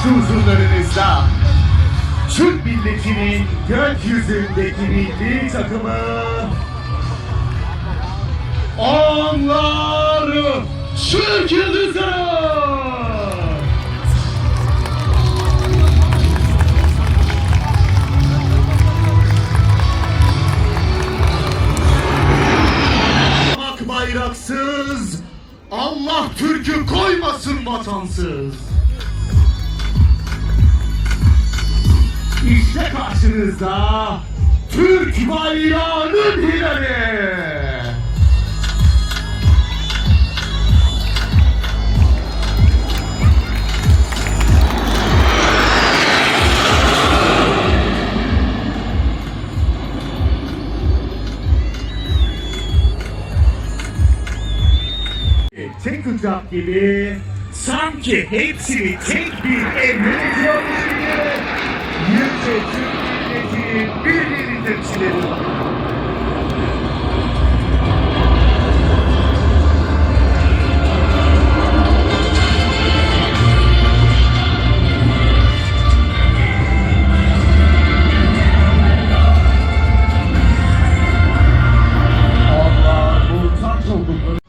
İşte huzurlarınızda Türk milletinin gökyüzündeki milli takımı Onlar Türk Yıldızı! Bayraksız, Allah Türk'ü koymasın vatansız. İşte karşınızda Türk bayrağının hilali. Tek uçak gibi sanki hepsini tek bir ediyormuş gibi yüce Türk milletinin birbirini temsil ediyor.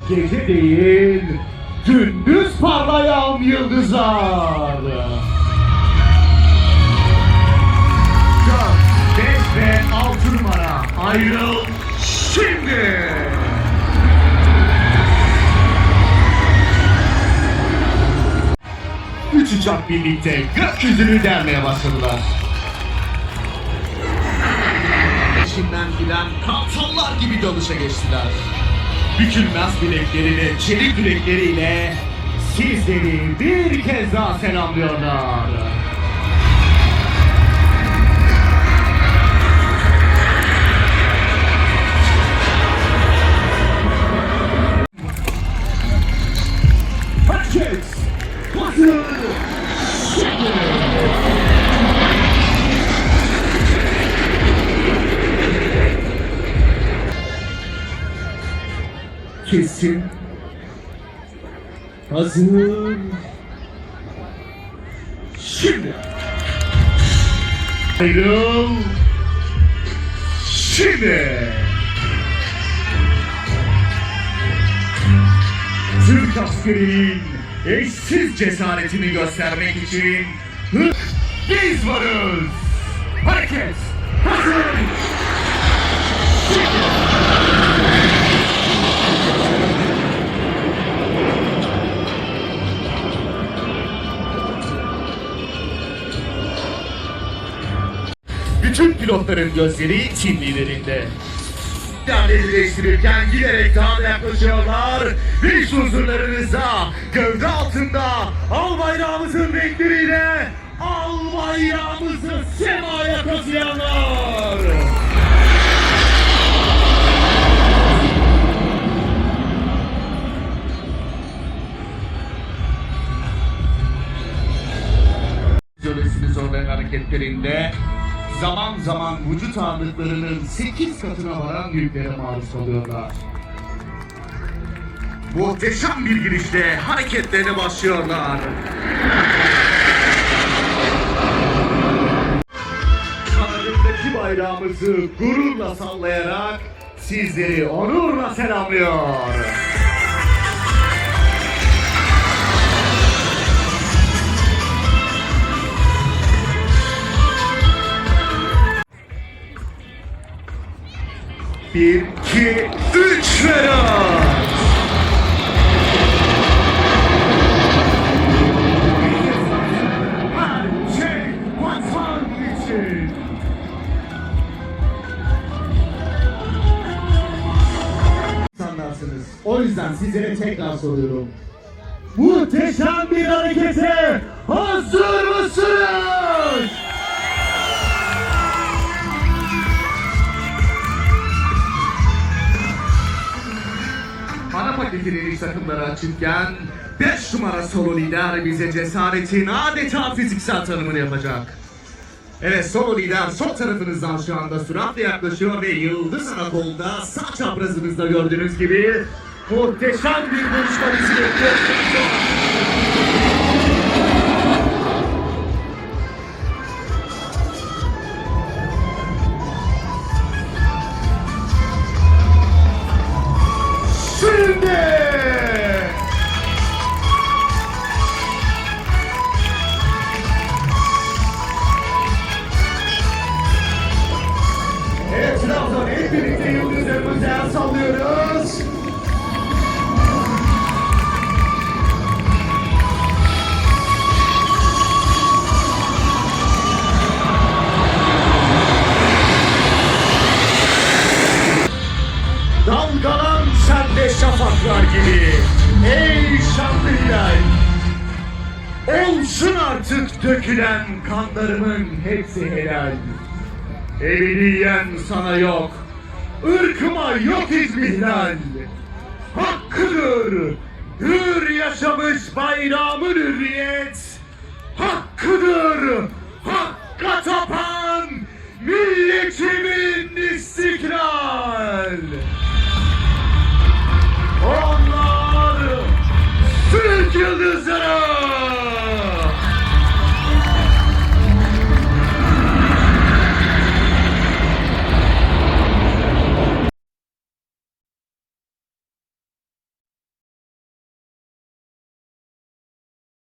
Gece değil, gündüz parlayan yıldızlar. Üç uçak birlikte gökyüzünü delmeye başladılar. Peşinden giden kaptanlar gibi dalışa geçtiler. Bükülmez bilekleri çelik yürekleriyle sizleri bir kez daha selamlıyorlar. Kesin. Hazır. Şimdi. Ayrıl. Şimdi. Türk askerinin eşsiz cesaretini göstermek için biz varız. Herkes hazır Bütün pilotların gözleri. Yerleri değiştirirken giderek daha da yaklaşıyorlar. Ve işte huzurlarınızda gövde altında al bayrağımızın renkleriyle al bayrağımızı semaya kazıyanlar. Fizyolojisini zorlayan hareketlerinde zaman zaman vücut ağırlıklarının 8 katına varan yüklere maruz kalıyorlar. Muhteşem bir girişle hareketlerine başlıyorlar. Kanadındaki bayrağımızı gururla sallayarak sizleri onurla selamlıyor. Bir, iki, üç için. İnsanlarsınız. O yüzden sizlere tekrar soruyorum. Muhteşem bir harekete hazır mısınız? Ana paketinin iş takımları açırken 5 numara solo lider bize cesaretin adeta fiziksel tanımını yapacak. Evet solo lider sol tarafınızdan şu anda süratle yaklaşıyor ve Yıldız Anakol'da sağ çaprazınızda gördüğünüz gibi muhteşem bir buluşma bizi bekliyor. Şafaklar gibi. Ey şanlı. Olsun artık dökülen kanlarımın hepsi helal. Ebediyen sana yok. ırkıma yok izmihlal. Hakkıdır. Hür yaşamış bayramın hürriyet. Hakkıdır.